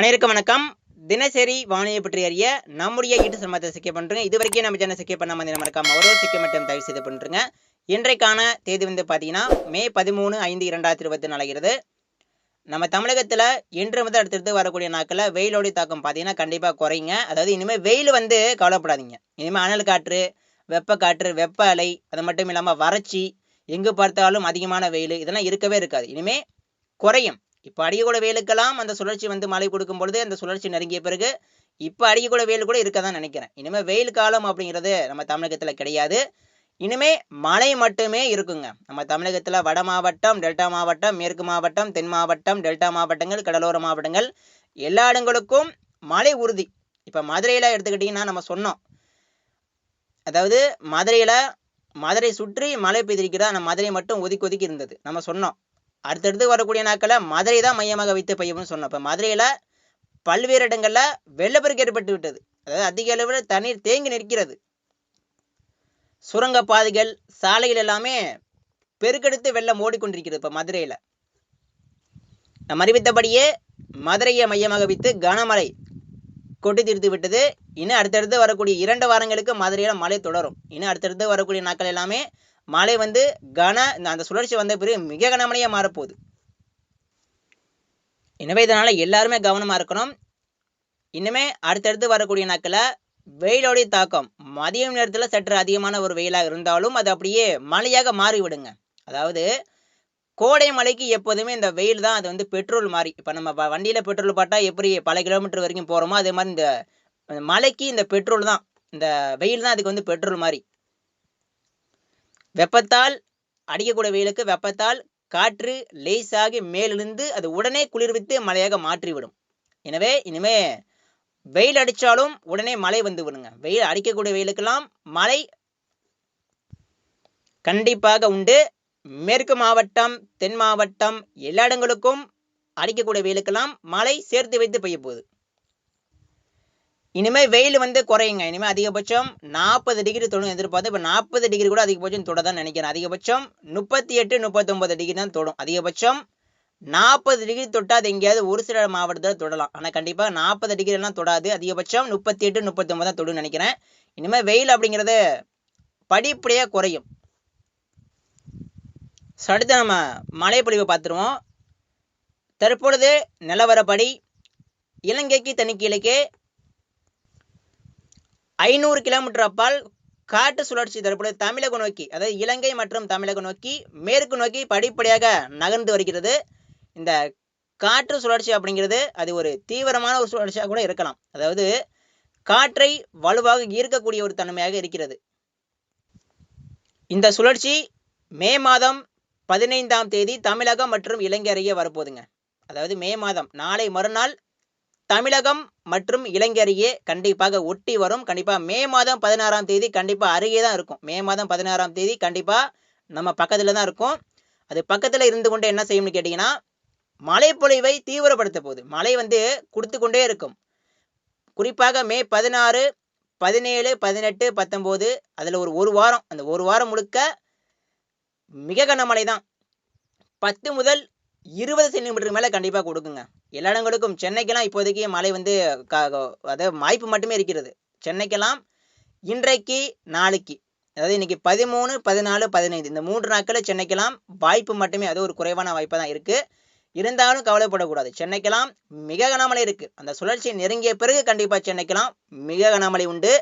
அனைவருக்கும் வணக்கம். தினசரி வானிலை பற்றி அறிய நம்முடைய யூடியூப் சமத்தை சிக்க பண்ணுறங்க இது வரைக்கும் நம்ம சேனல் சிக்க பண்ணாம இருந்தா மறக்காம ஒரு சிக்க மட்டும் தயவு செய்து பண்ணுறங்க இன்றைக்கான தேதி வந்து பார்த்தீங்கன்னா மே பதிமூணு ஐந்து இரண்டாயிரத்தி இருபத்தி நாலாகிறது நம்ம தமிழகத்தில் இன்று முதல் அடுத்தடுத்து வரக்கூடிய நாட்களில் வெயிலோடைய தாக்கம் பார்த்தீங்கன்னா கண்டிப்பாக குறையுங்க அதாவது இனிமேல் வெயில் வந்து கவலைப்படாதீங்க. இனிமேல் அனல் காற்று வெப்ப காற்று வெப்ப அலை அது மட்டும் இல்லாமல் வறட்சி எங்கு பார்த்தாலும் அதிகமான வெயில் இதெல்லாம் இருக்கவே இருக்காது. இனிமேல் குறையும். இப்போ அடிக்கக்கூட வெயிலுக்கெல்லாம் அந்த சுழற்சி வந்து மழை கொடுக்கும் பொழுது அந்த சுழற்சி நெருங்கிய பிறகு இப்போ அடிக்கக்கூட வெயில் கூட இருக்க தான் நினைக்கிறேன். இனிமேல் வெயில் காலம் அப்படிங்கிறது நம்ம தமிழகத்தில் கிடையாது. இனிமே மழை மட்டுமே இருக்குங்க. நம்ம தமிழகத்தில் வட மாவட்டம் டெல்டா மாவட்டம் மேற்கு மாவட்டம் தென் மாவட்டம் டெல்டா மாவட்டங்கள் கடலோர மாவட்டங்கள் எல்லா இடங்களுக்கும் மழை உறுதி. இப்போ மதுரையில் எடுத்துக்கிட்டிங்கன்னா நம்ம சொன்னோம். அதாவது மதுரையில் மதுரை சுற்றி மழை பெய்திருக்கிறதா? அந்த மதுரை மட்டும் ஒதுக்கி ஒதுக்கி இருந்தது. நம்ம சொன்னோம். அடுத்தடுத்து வரக்கூடிய நாட்களில் மதுரை தான் மையமாக வைத்து பெய்யும்னு சொன்னோம் இப்போ மதுரையில் பல்வேறு இடங்களில் வெள்ளப்பெருக்கு ஏற்பட்டு விட்டது. அதாவது அதிக அளவில் தண்ணீர் தேங்கி நிற்கிறது. சுரங்க பாதைகள் சாலைகள் எல்லாமே பெருக்கெடுத்து வெள்ளம் ஓடிக்கொண்டிருக்கிறது இப்போ மதுரையில். நம் அறிவித்தபடியே மதுரையை மையமாக வைத்து கனமழை கொட்டி தீர்த்து விட்டது. இன்னும் அடுத்தடுத்து வரக்கூடிய இரண்டு வாரங்களுக்கு மதுரையில் மழை தொடரும். இன்னும் அடுத்தடுத்து வரக்கூடிய நாட்கள் எல்லாமே மழை வந்து கன அந்த சுழற்சி வந்த பிறகு மிக கனமழையாக மாறப்போகுது. எனவே இதனால் எல்லாருமே கவனமாக இருக்கணும். இன்னுமே அடுத்தடுத்து வரக்கூடிய நாட்களில் வெயிலோடைய தாக்கம் மதியம் நேரத்தில் சற்று அதிகமான ஒரு வெயிலாக இருந்தாலும் அது அப்படியே மழையாக மாறிவிடுங்க. அதாவது கோடை மலைக்கு எப்போதுமே இந்த வெயில் தான் அது வந்து பெட்ரோல் மாதிரி இப்போ நம்ம வண்டியில் பெட்ரோல் பாட்டால் எப்படி பல கிலோமீட்டர் வரைக்கும் போகிறோமோ அதே மாதிரி இந்த மலைக்கு இந்த பெட்ரோல் தான் இந்த வெயில் தான் அதுக்கு வந்து பெட்ரோல் மாதிரி வெப்பத்தால் அடிக்கக்கூடிய வெயிலுக்கு வெப்பத்தால் காற்று லேசாகி மேலிருந்து அது உடனே குளிர்வித்து மழையாக மாற்றிவிடும். எனவே இனிமே வெயில் அடித்தாலும் உடனே மழை வந்து விடுங்க. வெயில் அடிக்கக்கூடிய வெயிலுக்கெல்லாம் மழை கண்டிப்பாக உண்டு. மேற்கு மாவட்டம் தென் மாவட்டம் எல்லா இடங்களுக்கும் அடிக்கக்கூடிய வெயிலுக்கெல்லாம் மழை சேர்த்து வைத்து பெய்ய போகுது. இனிமேல் வெயில் வந்து குறையுங்க. இனிமேல் அதிகபட்சம் நாற்பது டிகிரி தொடும் எதிர்பார்த்து இப்போ நாற்பது டிகிரி கூட அதிகபட்சம் தொட தான் நினைக்கிறேன். அதிகபட்சம் முப்பத்தி எட்டு முப்பத்தொம்பது டிகிரி தான் தொடும். அதிகபட்சம் நாற்பது டிகிரி தொட்டால் அது எங்கேயாவது ஒரு சில மாவட்டத்தில் தொடலாம். ஆனால் கண்டிப்பாக நாற்பது டிகிரி எல்லாம் தொடாது. அதிகபட்சம் முப்பத்தி எட்டு முப்பத்தொம்பது தான் தொடும் நினைக்கிறேன். இனிமேல் வெயில் அப்படிங்கிறது படிப்படியாக குறையும். ஸோ அடுத்து நம்ம மழைப்பொழிவை பார்த்துருவோம். தற்பொழுது நிலவரப்படி இலங்கைக்கு தணிக்கையிலக்கே ஐநூறு கிலோமீட்டர் அப்பால் காற்று சுழற்சி தற்பொழுது தமிழகம் நோக்கி அதாவது இலங்கை மற்றும் தமிழகம் நோக்கி மேற்கு நோக்கி படிப்படியாக நகர்ந்து வருகிறது. இந்த காற்று சுழற்சி அப்படிங்கிறது அது ஒரு தீவிரமான ஒரு சுழற்சியாக கூட இருக்கலாம். அதாவது காற்றை வலுவாக ஈர்க்கக்கூடிய ஒரு தன்மையாக இருக்கிறது. இந்த சுழற்சி மே மாதம் பதினைந்தாம் தேதி தமிழகம் மற்றும் இலங்கை அருகே வரப்போகுதுங்க. அதாவது மே மாதம் நாளை மறுநாள் தமிழகம் மற்றும் இலங்கை அருகே கண்டிப்பாக ஒட்டி வரும். கண்டிப்பாக மே மாதம் பதினாறாம் தேதி கண்டிப்பாக அருகே தான் இருக்கும். மே மாதம் பதினாறாம் தேதி கண்டிப்பாக நம்ம பக்கத்தில் தான் இருக்கும். அது பக்கத்தில் இருந்து கொண்டு என்ன செய்யும்னு கேட்டிங்கன்னா மழைப்பொழிவை தீவிரப்படுத்த போகுது. மழை வந்து கொடுத்து கொண்டே இருக்கும். குறிப்பாக மே பதினாறு பதினேழு பதினெட்டு பத்தொம்போது அதில் ஒரு ஒரு வாரம். அந்த ஒரு வாரம் முழுக்க மிக கனமழை தான். பத்து முதல் இருபது சென்டிமீட்டருக்கு மேலே கண்டிப்பாக கொடுக்குங்க. எல்லா இடங்களுக்கும் சென்னைக்கெல்லாம் இப்போதைக்கு மழை வந்து க அதாவது வாய்ப்பு மட்டுமே இருக்கிறது. சென்னைக்கெல்லாம் இன்றைக்கு நாளைக்கு அதாவது இன்னைக்கு பதிமூணு பதினாலு பதினைந்து இந்த மூன்று நாட்களில் சென்னைக்கெல்லாம் வாய்ப்பு மட்டுமே அது ஒரு குறைவான வாய்ப்பாக தான் இருக்குது இருந்தாலும் கவலைப்படக்கூடாது. சென்னைக்கெல்லாம் மிக கனமழை இருக்குது அந்த சுழற்சி நெருங்கிய பிறகு கண்டிப்பாக சென்னைக்கெல்லாம் மிக கனமழை உண்டு.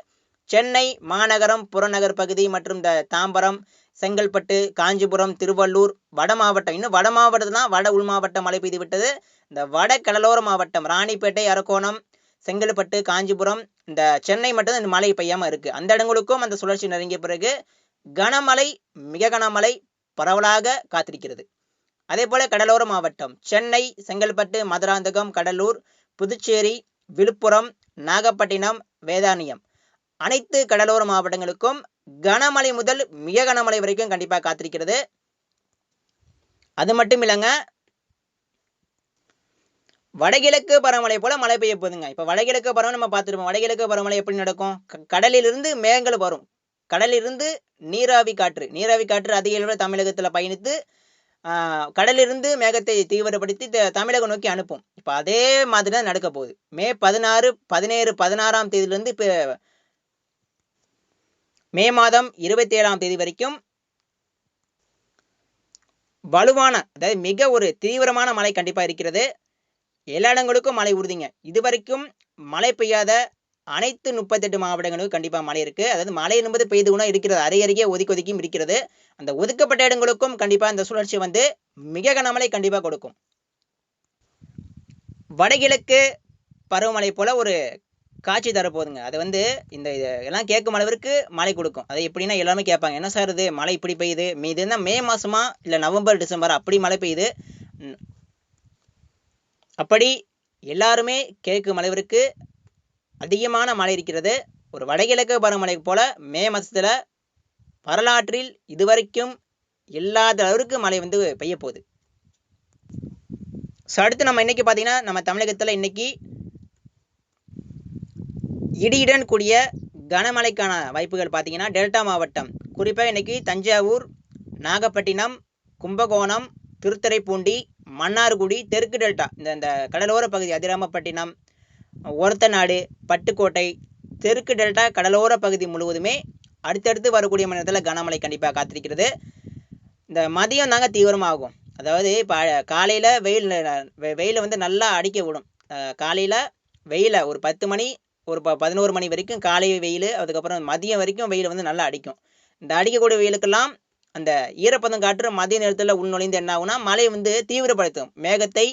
சென்னை மாநகரம் புறநகர் பகுதி மற்றும் இந்த தாம்பரம் செங்கல்பட்டு காஞ்சிபுரம் திருவள்ளூர் வட மாவட்டம். இன்னும் வட மாவட்டத்துனா தான் வட உள் மாவட்டம் மழை பெய்து விட்டது இந்த வட கடலோர மாவட்டம் ராணிப்பேட்டை அரக்கோணம் செங்கல்பட்டு காஞ்சிபுரம் இந்த சென்னை மட்டும் இந்த மழை பெய்யாமல் இருக்குது அந்த இடங்களுக்கும் அந்த சுழற்சி நெருங்கிய பிறகு கனமழை மிக கனமழை பரவலாக காத்திருக்கிறது. அதே போல கடலோர மாவட்டம் சென்னை செங்கல்பட்டு மதுராந்தகம் கடலூர் புதுச்சேரி விழுப்புரம் நாகப்பட்டினம் வேதானியம். அனைத்து கடலோர மாவட்டங்களுக்கும் கனமழை முதல் மிக கனமழை வரைக்கும் கண்டிப்பாக காத்திருக்கிறது. அது மட்டும் இல்லைங்க வடகிழக்கு பருவமழை போல மழை பெய்ய போகுதுங்க. இப்போ வடகிழக்கு பருவம் நம்ம பார்த்துருப்போம். வடகிழக்கு பருவமழை எப்படி நடக்கும்? கடலிலிருந்து மேகங்கள் வரும். கடலிலிருந்து நீராவி காற்று நீராவி காற்று அதிக அளவில் தமிழகத்தில் பயணித்து ஆஹ் கடலிலிருந்து மேகத்தை தீவிரப்படுத்தி தமிழகம் நோக்கி அனுப்பும். இப்போ அதே மாதிரி தான் நடக்க போகுது. மே பதினாறு பதினேழு பதினாறாம் தேதியிலிருந்து இப்போ மே மாதம் இருபத்தி ஏழாம் தேதி வரைக்கும் வலுவான அதாவது மிக ஒரு தீவிரமான மழை கண்டிப்பாக இருக்கிறது. எல்லா இடங்களுக்கும் மழை உறுதிங்க இதுவரைக்கும் மழை பெய்யாத அனைத்து முப்பத்தெட்டு மாவட்டங்களுக்கும் கண்டிப்பாக மழை இருக்குது அதாவது மழை என்பது பெய்து கூட இருக்கிறது. அரை அருகே ஒதுக்கி ஒதுக்கியும் இருக்கிறது. அந்த ஒதுக்கப்பட்ட இடங்களுக்கும் கண்டிப்பாக இந்த சுழற்சி வந்து மிக கனமழை கண்டிப்பாக கொடுக்கும். வடகிழக்கு பருவமழை போல ஒரு காட்சி தரப்போகுதுங்க அது வந்து இந்த எல்லாம் கேட்கும் அளவிற்கு மழை கொடுக்கும். அது எப்படின்னா எல்லாமே கேட்பாங்க என்ன சார் இது? மழை இப்படி பெய்யுது? மீ இது என்ன மே மாசமா இல்லை நவம்பர் டிசம்பர் அப்படி மழை பெய்யுது? அப்படி எல்லாருமே கேட்கும் அளவிற்கு அதிகமான மழை இருக்கிறது. ஒரு வடகிழக்கு பருவமழை போல மே மாசத்துல வரலாற்றில் இதுவரைக்கும் இல்லாத அளவுக்கு மழை வந்து பெய்ய போகுது ஸோ அடுத்து நம்ம இன்னைக்கு பார்த்தீங்கன்னா நம்ம தமிழகத்தில் இன்னைக்கு இடியுடன் கூடிய கனமழைக்கான வாய்ப்புகள் பார்த்தீங்கன்னா டெல்டா மாவட்டம். குறிப்பாக இன்றைக்கி தஞ்சாவூர் நாகப்பட்டினம் கும்பகோணம் திருத்துறைப்பூண்டி மன்னார்குடி தெற்கு டெல்டா இந்த இந்த கடலோர பகுதி அதிராமப்பட்டினம் ஒரத்தநாடு பட்டுக்கோட்டை தெற்கு டெல்டா கடலோர பகுதி முழுவதுமே அடுத்தடுத்து வரக்கூடிய மணி நேரத்தில் கனமழை கண்டிப்பாக காத்திருக்கிறது. இந்த மதியம் தாங்க தீவிரமாகும். அதாவது இப்போ காலையில் வெயில் வெயில் வந்து நல்லா அடிக்க விடும். காலையில் வெயிலை ஒரு பத்து மணி ஒரு ப பதினோரு மணி வரைக்கும் காலை வெயில் அதுக்கப்புறம் மதியம் வரைக்கும் வெயில் வந்து நல்லா அடிக்கும். இந்த அடிக்கக்கூடிய வெயிலுக்கெல்லாம் அந்த ஈரப்பதம் காற்று மதிய நேரத்தில் உள்நுழைந்து என்ன ஆகும்னா மழை வந்து தீவிரப்படுத்தும். மேகத்தை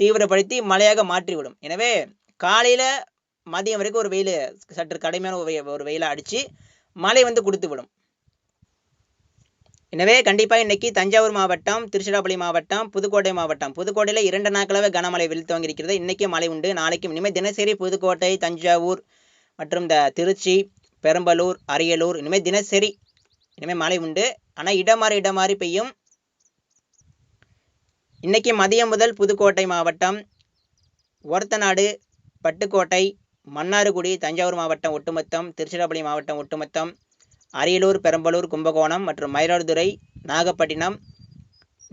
தீவிரப்படுத்தி மழையாக மாற்றிவிடும். எனவே காலையில் மதியம் வரைக்கும் ஒரு வெயில் சற்று கடுமையான ஒரு வெயிலாக ஒரு வெயிலை அடித்து மழை வந்து கொடுத்து விடும் எனவே கண்டிப்பாக இன்னைக்கு தஞ்சாவூர் மாவட்டம் திருச்சிராப்பள்ளி மாவட்டம் புதுக்கோட்டை மாவட்டம். புதுக்கோட்டையில் இரண்டு நாட்களாக கனமழை வெளுத்து துவங்கியிருக்கிறது. இன்றைக்கும் மழை உண்டு. நாளைக்கும் இனிமேல் தினசரி புதுக்கோட்டை தஞ்சாவூர் மற்றும் இந்த திருச்சி பெரம்பலூர் அரியலூர் இனிமேல் தினசரி இனிமேல் மழை உண்டு. ஆனால் இடமாறி இடமாறி பெய்யும். இன்றைக்கி மதியம் முதல் புதுக்கோட்டை மாவட்டம் ஒரத்தநாடு பட்டுக்கோட்டை மன்னார்குடி தஞ்சாவூர் மாவட்டம் ஒட்டுமொத்தம் திருச்சிராப்பள்ளி மாவட்டம் ஒட்டுமொத்தம் அரியலூர் பெரம்பலூர் கும்பகோணம் மற்றும் மயிலாடுதுறை நாகப்பட்டினம்.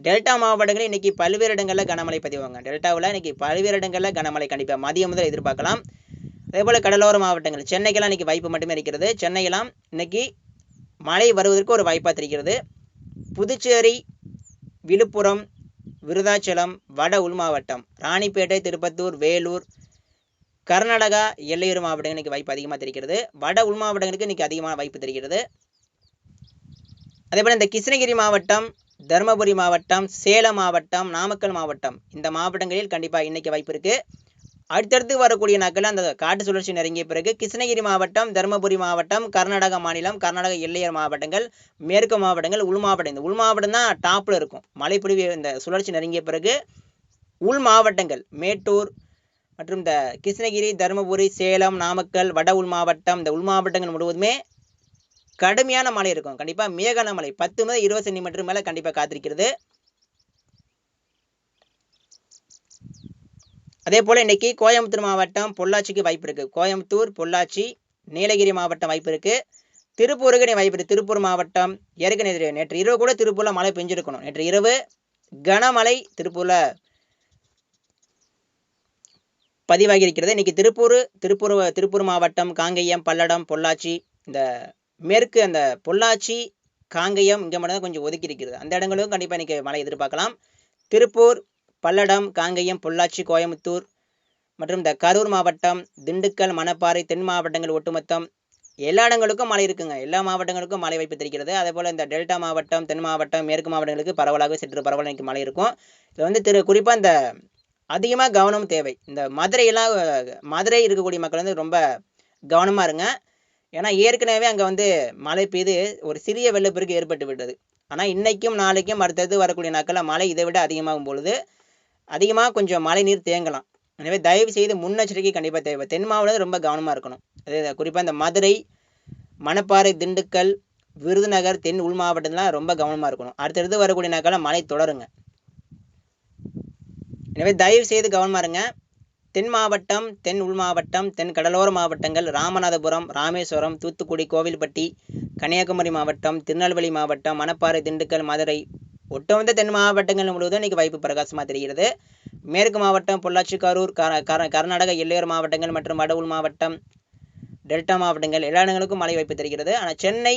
டெல்டா மாவட்டங்களில் இன்னைக்கு பல்வேறு இடங்களில் கனமழை பதிவாங்க. டெல்டாவில் இன்னைக்கு பல்வேறு இடங்களில் கனமழை கண்டிப்பாக மதியம் முதல் எதிர்பார்க்கலாம். அதே போல் கடலோர மாவட்டங்கள் சென்னைக்கெல்லாம் இன்னைக்கு வாய்ப்பு மட்டுமே இருக்கிறது. சென்னையெல்லாம் இன்னைக்கு மழை வருவதற்கு ஒரு வாய்ப்பாக தெரிகிறது. புதுச்சேரி விழுப்புரம் விருதாச்சலம் வட உள் மாவட்டம் ராணிப்பேட்டை திருப்பத்தூர் வேலூர் கர்நாடகா எல்லையூர் மாவட்டங்கள் இன்னைக்கு வாய்ப்பு அதிகமாக தெரிகிறது. வட உள் மாவட்டங்களுக்கு இன்னைக்கு அதிகமான வாய்ப்பு தெரிகிறது. அதே போல் இந்த கிருஷ்ணகிரி மாவட்டம் தருமபுரி மாவட்டம் சேலம் மாவட்டம் நாமக்கல் மாவட்டம் இந்த மாவட்டங்களில் கண்டிப்பாக இன்னைக்கு வாய்ப்பு இருக்கு. அடுத்தடுத்து வரக்கூடிய நாட்களில் அந்த காட்டு சுழற்சி நெருங்கிய பிறகு கிருஷ்ணகிரி மாவட்டம் தருமபுரி மாவட்டம் கர்நாடக மாநிலம் கர்நாடக எல்லையர் மாவட்டங்கள் மேற்கு மாவட்டங்கள் உள் மாவட்டம் இந்த உள் மாவட்டம் தான் டாப்பில் இருக்கும். மழைப்பொழிவு இந்த சுழற்சி நெருங்கிய பிறகு உள் மாவட்டங்கள் மேட்டூர் மற்றும் இந்த கிருஷ்ணகிரி தருமபுரி சேலம் நாமக்கல் வட உள் மாவட்டம் இந்த உள் மாவட்டங்கள் முழுவதுமே கடுமையான மழை இருக்கும். கண்டிப்பாக மேகன மழை. பத்து முதல் இருபது சென்டிமீட்டர் மேலே கண்டிப்பாக காத்திருக்கிறது. அதே போல் இன்னைக்கு கோயம்புத்தூர் மாவட்டம் பொள்ளாச்சிக்கு வாய்ப்பு இருக்கு. கோயம்புத்தூர் பொள்ளாச்சி நீலகிரி மாவட்டம் வாய்ப்பு இருக்கு. திருப்பூருக்கு நீ வாய்ப்பு இருக்கு. திருப்பூர் மாவட்டம் ஏற்கனவே நேற்று இரவு கூட திருப்பூரில் மழை பெஞ்சிருக்கணும். நேற்று இரவு கனமழை திருப்பூர்ல பதிவாகி இருக்கிறது திருப்பூர் திருப்பூர் திருப்பூர் மாவட்டம் காங்கேயம் பல்லடம் பொள்ளாச்சி இந்த மேற்கு அந்த பொள்ளாச்சி காங்கேயம் இங்கே மட்டும் தான் கொஞ்சம் ஒதுக்கி இருக்கிறது அந்த இடங்களுக்கும் கண்டிப்பாக இன்னைக்கு மழை எதிர்பார்க்கலாம். திருப்பூர் பல்லடம் காங்கேயம் பொள்ளாச்சி கோயம்புத்தூர் மற்றும் இந்த கரூர் மாவட்டம் திண்டுக்கல் மணப்பாறை தென் மாவட்டங்கள் ஒட்டுமொத்தம் எல்லா இடங்களுக்கும் மழை இருக்குங்க. எல்லா மாவட்டங்களுக்கும் மழை வாய்ப்பு தெரிகிறது. அதே போல் இந்த டெல்டா மாவட்டம் தென் மாவட்டம் மேற்கு மாவட்டங்களுக்கு பரவலாக சற்று பரவலாக இன்னைக்கு மழை இருக்கும். இது வந்து திரு குறிப்பாக இந்த அதிகமாக கவனம் தேவை. இந்த மதுரையெல்லாம் மதுரை இருக்கக்கூடிய மக்கள் வந்து ரொம்ப கவனமாக இருங்க. ஏன்னா ஏற்கனவே அங்கே வந்து மழை பெய்து ஒரு சிறிய வெள்ளப்பெருக்கு ஏற்பட்டு விட்டது. ஆனால் இன்றைக்கும் நாளைக்கும் அடுத்தடுத்து வரக்கூடிய நாட்களில் மழை இதை விட அதிகமாகும் பொழுது அதிகமாக கொஞ்சம் மழை நீர் தேங்கலாம். எனவே தயவு செய்து முன்னெச்சரிக்கை கண்டிப்பாக தேவை. தென் மாவட்டம் ரொம்ப கவனமாக இருக்கணும். அது குறிப்பாக இந்த மதுரை மணப்பாறை திண்டுக்கல் விருதுநகர் தென் உள் மாவட்டத்திலாம் ரொம்ப கவனமாக இருக்கணும். அடுத்தடுத்து வரக்கூடிய நாட்களில் மழை தொடருங்க. எனவே தயவு செய்து கவனமாக இருங்க. தென் மாவட்டம் தென் உள் மாவட்டம் தென் கடலோர மாவட்டங்கள் ராமநாதபுரம் ராமேஸ்வரம் தூத்துக்குடி கோவில்பட்டி கன்னியாகுமரி மாவட்டம் திருநெல்வேலி மாவட்டம் மணப்பாறை திண்டுக்கல் மதுரை ஒட்டுமொத்த தென் மாவட்டங்கள் முழுவதும் இன்னைக்கு வாய்ப்பு பிரகாசமாக தெரிகிறது. மேற்கு மாவட்டம் பொள்ளாச்சி கரூர் கர்நாடக எல்லையோர மாவட்டங்கள் மற்றும் வட உள் மாவட்டம் டெல்டா மாவட்டங்கள் எல்லா இடங்களுக்கும் மழை வாய்ப்பு தெரிகிறது. ஆனால் சென்னை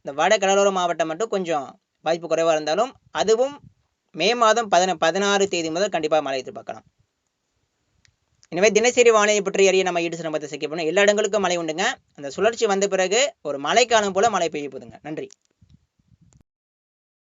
இந்த வட கடலோர மாவட்டம் மட்டும் கொஞ்சம் வாய்ப்பு குறைவாக இருந்தாலும் அதுவும் மே மாதம் பதின பதினாறு தேதி முதல் கண்டிப்பாக மழை எதிர்பார்க்கலாம். எனவே தினசரி வானிலை பற்றி அறிய நம்ம ஈடு சிரமத்தை போனோம். எல்லா இடங்களுக்கும் மழை உண்டுங்க. அந்த சுழற்சி வந்த பிறகு ஒரு மழைக்காலம் போல மழை பெய்ய போதுங்க. நன்றி.